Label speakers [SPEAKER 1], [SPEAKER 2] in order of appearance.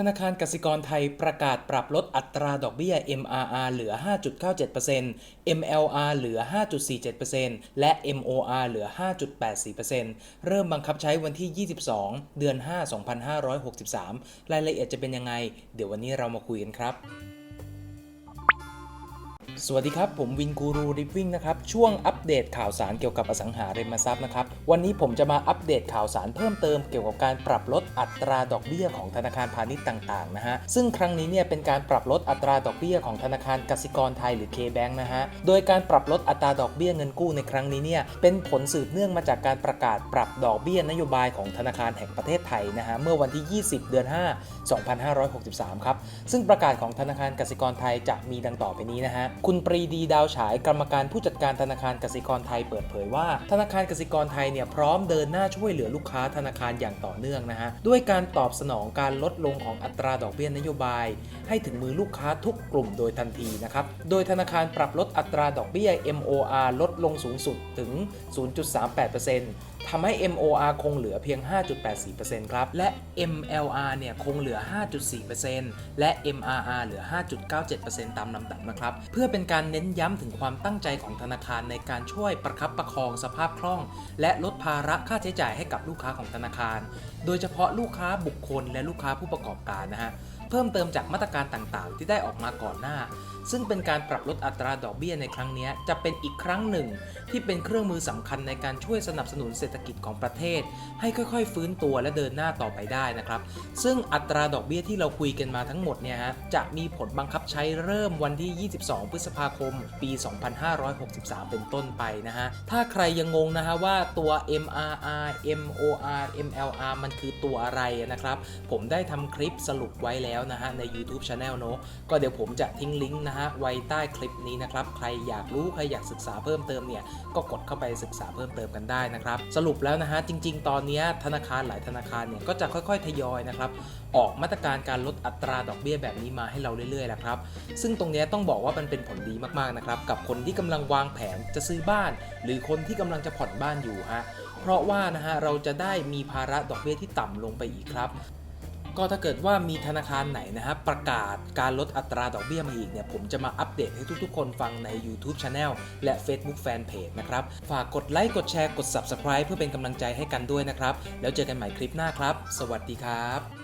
[SPEAKER 1] ธนาคารกสิกรไทยประกาศปรับลดอัตราดอกเบี้ย MRR เหลือ 5.97% MLR เหลือ 5.47%และ MOR เหลือ 5.84%เริ่มบังคับใช้วันที่ 22 เดือน 5 2563 รายละเอียดจะเป็นยังไง เดี๋ยววันนี้เรามาคุยกันครับ สวัสดีครับ ผมวินกูรูริฟวิ่งนะครับ ช่วงอัปเดตข่าวสารเกี่ยวกับอสังหาริมทรัพย์นะครับ วันนี้ผมจะมาอัปเดตข่าวสารเพิ่มเติมเกี่ยวกับการปรับลดอัตราดอกเบี้ยของธนาคารพาณิชย์ต่างๆนะฮะซึ่งครั้งนี้เนี่ยเป็นการปรับลดอัตราดอกเบี้ยของธนาคารกสิกรไทยหรือ K-Bank นะฮะโดยการปรับลดอัตราดอกเบี้ยเงินกู้ในครั้งนี้เนี่ยเป็นผลสืบเนื่องมาจากการประกาศปรับดอกเบี้ยนโยบายของธนาคารแห่งประเทศไทยนะฮะเมื่อวันที่ 20 เดือน 5 2563 ครับซึ่งประกาศของธนาคารกสิกรไทยจะมีดังต่อไปนี้นะฮะคุณปรีดีดาวฉายกรรมการผู้จัดการธนาคารกสิกรไทยเปิดเผยว่า ธนาคารกสิกรไทยเนี่ยพร้อมเดินหน้าช่วยเหลือลูกค้าธนาคารอย่างต่อเนื่องนะฮะด้วยการตอบสนองการลดลงของอัตราดอกเบี้ยนโยบาย ให้ถึงมือลูกค้าทุกกลุ่มโดยทันทีนะครับโดยธนาคารปรับลดอัตราดอกเบี้ย MOR ลดลงสูงสุดถึง 0.38%ทำให้ MOR คงเหลือเพียง 5.84%ครับ และ MLR เนี่ยคงเหลือ 5.4%และ MRR เหลือ 5.97%ตามลำดับนะครับ เพื่อเป็นการเน้นย้ำถึงความตั้งใจของธนาคารในการช่วยประคับประคองสภาพคล่อง และลดภาระค่าใช้จ่ายให้กับลูกค้าของธนาคาร โดยเฉพาะลูกค้าบุคคลและลูกค้าผู้ประกอบการนะฮะ เพิ่มเติมจากมาตรการต่างๆ ที่ได้ออกมาก่อนหน้า ซึ่งเป็นการปรับลดอัตราดอกเบี้ยในครั้งนี้จะเป็นอีกครั้งหนึ่ง ที่เป็นเครื่องมือสำคัญในการช่วยสนับสนุนเศรษฐกิจของประเทศ ให้ค่อยๆ ฟื้นตัวและเดินหน้าต่อไปได้นะครับ ซึ่งอัตราดอกเบี้ยที่เราคุยกันมาทั้งหมดเนี่ยฮะจะมีผลบังคับใช้เริ่มวันที่ 22 พฤษภาคม ปี 2563 เป็นต้นไปนะฮะถ้าใครยังงงนะฮะว่าตัว MRR MOR MLR มันคือตัวอะไรนะครับ ผมได้ทำคลิปสรุปไว้แล้วนะฮะใน YouTube Channel เนอะก็เดี๋ยวผมจะทิ้งลิงก์นะฮะไว้ใต้คลิปนี้นะครับใครอยากรู้ใครอยากศึกษาเพิ่มเติมเนี่ยก็กดเข้าไปศึกษาเพิ่มเติมกันได้นะครับสรุปแล้วนะฮะจริง ๆ ตอนนี้ธนาคารหลายธนาคารเนี่ยก็จะค่อยๆทยอยนะครับออกมาตรการการลดอัตราดอกเบี้ยแบบนี้มาให้เราเรื่อยๆแหละครับซึ่งตรงนี้ต้องบอกว่ามันเป็นผลดีมากๆนะครับกับคนที่กำลังวางแผนจะซื้อบ้าน หรือคนที่กำลังจะผ่อนบ้านอยู่ฮะเพราะว่านะฮะเราจะได้มีภาระดอกเบี้ยที่ต่ำลงไปอีกครับ ก็ถ้าเกิดว่ามีธนาคารไหนนะครับประกาศการลดอัตราดอกเบี้ยมาอีกเนี่ยผมจะมาอัปเดตให้ทุกๆ คนฟังใน YouTube Channel และ Facebook Fanpage นะครับ ฝากกดไลค์กดแชร์กด Subscribe เพื่อเป็นกำลังใจให้กันด้วยนะครับ แล้วเจอกันใหม่คลิปหน้าครับ สวัสดีครับ